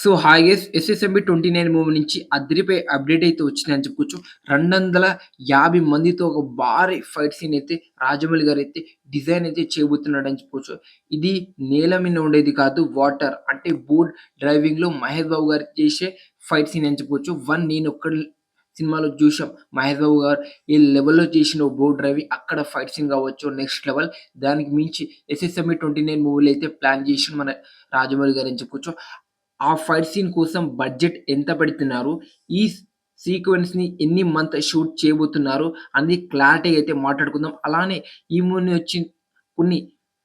So hi SSMB twenty nine movie నుంచి అద్రిపై update అయితే వచ్చిందని చెప్పుకోవచ్చు. రెండు వందల యాభై మందితో ఒక భారీ ఫైట్ సీన్ అయితే రాజమౌళి గారు అయితే డిజైన్ అయితే చేయబోతున్నాడు అని చెప్పుకోవచ్చు. ఇది నేల మీద ఉండేది కాదు వాటర్ అంటే బోట్ డ్రైవింగ్లో మహేష్ బాబు గారు చేసే ఫైట్ సీన్ అని చెప్పుకోవచ్చు. వన్ నేను ఒక్క సినిమాలో చూసాం మహేష్ బాబు గారు ఈ లెవెల్లో చేసిన బోట్ డ్రైవింగ్ అక్కడ ఫైట్ సీన్ కావచ్చు నెక్స్ట్ లెవెల్. దానికి మించి ఎస్ఎస్ఎంఈ ట్వంటీ నైన్ మూవీలు అయితే ప్లాన్ చేసిన మన రాజమౌళి గారు అని చెప్పుకోవచ్చు. ఆ ఫైట్ సీన్ కోసం బడ్జెట్ ఎంత పెడుతున్నారు? ఈ సీక్వెన్స్ని ఎన్ని మంత్ షూట్ చేయబోతున్నారు? అనేది క్లారిటీ అయితే మాట్లాడుకుందాం. అలానే ఈ మూవీ వచ్చి కొన్ని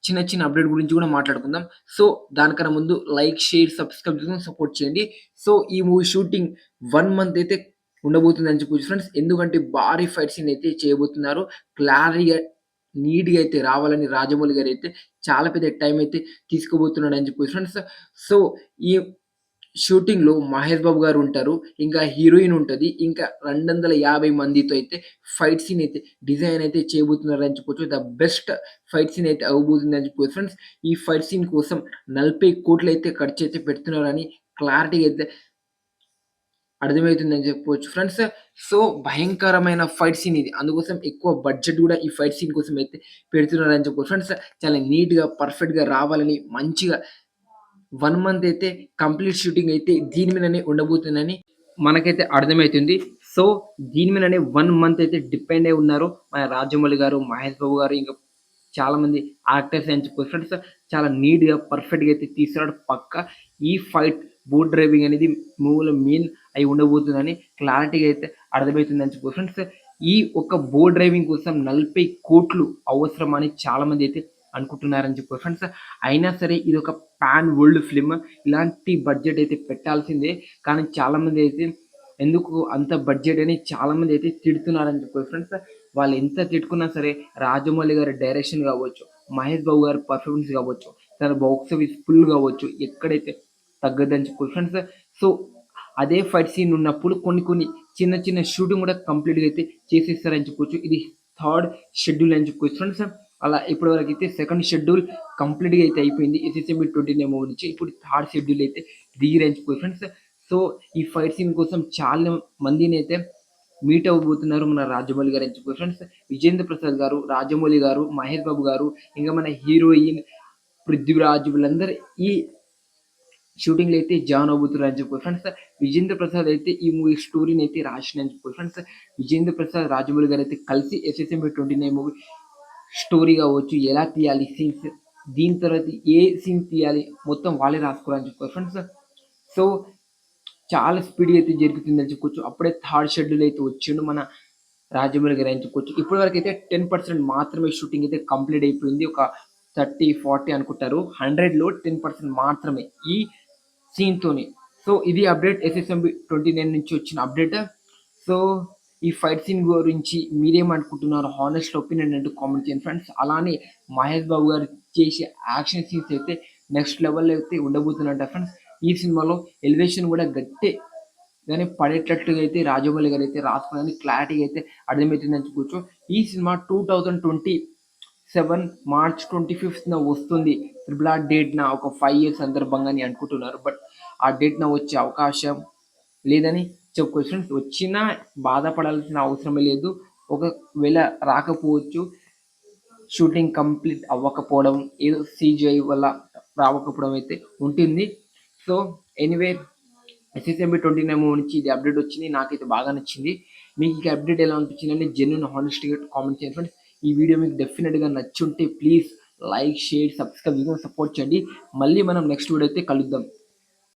చిన్న చిన్న అప్డేట్ గురించి కూడా మాట్లాడుకుందాం. సో దానికన్నా ముందు లైక్ షేర్ సబ్స్క్రైబ్ చేసుకుని సపోర్ట్ చేయండి. సో ఈ మూవీ షూటింగ్ వన్ మంత్ అయితే ఉండబోతుంది అని చెప్పొచ్చు ఫ్రెండ్స్. ఎందుకంటే భారీ ఫైట్ సీన్ అయితే చేయబోతున్నారు. క్లారిటీగా నీట్గా అయితే రావాలని రాజమౌళి గారు అయితే చాలా పెద్ద టైం అయితే తీసుకోబోతున్నాడు అని చెప్పి ఫ్రెండ్స్. సో ఈ షూటింగ్‌లో మహేష్ బాబు గారు ఉంటారు. ఇంకా హీరోయిన్ ఉంటది. ఇంకా రెండు వందల యాభై మందితో అయితే ఫైట్ సీన్ అయితే డిజైన్ అయితే చేయబోతున్నారని చెప్పొచ్చు. ద బెస్ట్ ఫైట్ సీన్ అయితే అవ్వబోతుందని చెప్పొచ్చు ఫ్రెండ్స్. ఈ ఫైట్ సీన్ కోసం నలభై కోట్లు అయితే ఖర్చు అయితే పెడుతున్నారని క్లారిటీగా అయితే అర్థమవుతుందని చెప్పవచ్చు ఫ్రెండ్స్. సో, భయంకరమైన ఫైట్ సీన్ ఇది. అందుకోసం ఎక్కువ బడ్జెట్ కూడా ఈ ఫైట్ సీన్ కోసం అయితే పెడుతున్నారని చెప్పొచ్చు ఫ్రెండ్స్. చాలా నీట్‌గా, పర్ఫెక్ట్‌గా రావాలని మంచిగా వన్ మంత్ అయితే కంప్లీట్ షూటింగ్ అయితే దీని మీదనే ఉండబోతుందని మనకైతే అర్థమవుతుంది సో దీని మీదనే వన్ మంత్ అయితే డిపెండ్ అయి ఉన్నారు. మన రాజమౌళి గారు మహేష్ బాబు గారు ఇంకా చాలామంది యాక్టర్స్ అని చెప్పి ఫ్రెండ్స్ చాలా నీట్గా పర్ఫెక్ట్గా అయితే తీసుకురాడు పక్క ఈ ఫైట్ బోట్ డ్రైవింగ్ అనేది మూవీలో మెయిన్ అయి ఉండబోతుందని క్లారిటీగా అయితే అర్థమవుతుంది అని చెప్పి ఫ్రెండ్స్. ఈ ఒక బోట్ డ్రైవింగ్ కోసం నలభై కోట్లు అవసరం అని చాలామంది అయితే అనుకుంటున్నారని చెప్పి. ఫ్రెండ్స్ అయినా సరే ఇది ఒక పాన్ వరల్డ్ ఫిలిం ఇలాంటి బడ్జెట్ అయితే పెట్టాల్సిందే. కానీ చాలామంది అయితే ఎందుకు అంత బడ్జెట్ అని చాలామంది అయితే తిడుతున్నారని చెప్పి. ఫ్రెండ్స్ వాళ్ళు ఎంత తిట్టుకున్నా సరే రాజమౌళి గారి డైరెక్షన్ కావచ్చు మహేష్ బాబు గారి పర్ఫార్మెన్స్ కావచ్చు తన బాక్స్ ఆఫీస్ ఫుల్ కావచ్చు ఎక్కడైతే తగ్గదని చెప్పి. ఫ్రెండ్స్ సో అదే ఫైట్ సీన్ ఉన్నప్పుడు కొన్ని కొన్ని చిన్న చిన్న షూటింగ్ కూడా కంప్లీట్గా అయితే చేసేస్తారని చెప్పుకోవచ్చు ఇది థర్డ్ షెడ్యూల్ అని చెప్పుకోవచ్చు ఫ్రెండ్స్ అలా ఇప్పటి వరకు అయితే సెకండ్ షెడ్యూల్ కంప్లీట్గా అయితే అయిపోయింది. ఎస్ఎస్ఎంబి ట్వంటీ నైన్ మూవీ నుంచి ఇప్పుడు థర్డ్ షెడ్యూల్ అయితే దిగిరంచిపోయి ఫ్రెండ్స్ సో ఈ ఫైట్ సీన్ కోసం చాలా మందిని అయితే మీట్ అవ్వబోతున్నారు మన రాజమౌళి గారు ఎంచుకో ఫ్రెండ్స్ విజేంద్ర ప్రసాద్ గారు రాజమౌళి గారు మహేష్ బాబు గారు ఇంకా మన హీరోయిన్ పృథ్వీరాజ్ వీళ్ళందరూ ఈ షూటింగ్లో అయితే జాయిన్ అవబోతున్నారు అని చెప్పి ఫ్రెండ్స్ విజేంద్ర ప్రసాద్ అయితే ఈ మూవీ స్టోరీని అయితే రాసిన అని చెప్పి ఫ్రెండ్స్ విజేంద్ర ప్రసాద్ రాజమౌళి గారు అయితే కలిసి SSMB twenty nine movie story కావచ్చు ఎలా తీయాలి సీన్స్ దీని తర్వాత ఏ సీన్ తీయాలి మొత్తం వాళ్ళే రాసుకోవాలని చెప్పుకోవచ్చు ఫ్రెండ్స్ సో చాలా స్పీడ్గా అయితే జరుగుతుందని చెప్పుకోవచ్చు అప్పుడే థర్డ్ షెడ్యూల్ అయితే వచ్చిండు మన రాజమౌళి గారు అని చెప్పుకోవచ్చు ఇప్పటి వరకు అయితే టెన్ పర్సెంట్ మాత్రమే షూటింగ్ అయితే కంప్లీట్ అయిపోయింది. ఒక థర్టీ ఫార్టీ అనుకుంటారు. హండ్రెడ్లో టెన్ పర్సెంట్ మాత్రమే ఈ సీన్తోని సో ఇది అప్డేట్ ఎస్ఎస్ఎంబి ట్వంటీ నైన్ నుంచి వచ్చిన అప్డేట్ సో ఈ ఫైట్ సీన్ గురించి మీరేమనుకుంటున్నారు హానెస్ట్ ఒపీనియన్ అంటూ కామెంట్ చేయండి ఫ్రెండ్స్ అలానే మహేష్ బాబు గారు చేసే యాక్షన్ సీన్స్ అయితే నెక్స్ట్ లెవెల్లో అయితే ఉండబోతున్నట్ట ఫ్రెండ్స్ ఈ సినిమాలో ఎలివేషన్ కూడా గట్టి కానీ పడేటట్టుగా అయితే రాజమౌళి గారు అయితే రాసుకున్నది క్లారిటీగా అయితే అర్థమవుతుందని కూర్చో ఈ cinema two thousand twenty seven March twenty ఫిఫ్త్న వస్తుంది త్రిబుల్ ఆర్ డేట్న ఒక ఫైవ్ ఇయర్స్ సందర్భంగా అని అనుకుంటున్నారు. బట్ ఆ డేట్న వచ్చే అవకాశం లేదని సో క్వశ్చన్స్ వచ్చినా బాధపడాల్సిన అవసరమే లేదు. ఒకవేళ రాకపోవచ్చు షూటింగ్ కంప్లీట్ అవ్వకపోవడం ఏదో సీజీఐ వల్ల రావకపోవడం అయితే ఉంటుంది. So anyway SSMB twenty nine నుంచి ఇది అప్డేట్ వచ్చింది. నాకైతే బాగా నచ్చింది. మీకు ఈ అప్డేట్ ఎలా అనిపించిందంటే జెన్యున్ హానెస్ట్గా కామెంట్ చేయండి ఫ్రెండ్స్ ఈ వీడియో మీకు డెఫినెట్గా నచ్చుంటే please like share subscribe support చేయండి. మళ్ళీ మనం నెక్స్ట్ వీడియో అయితే కలుద్దాం.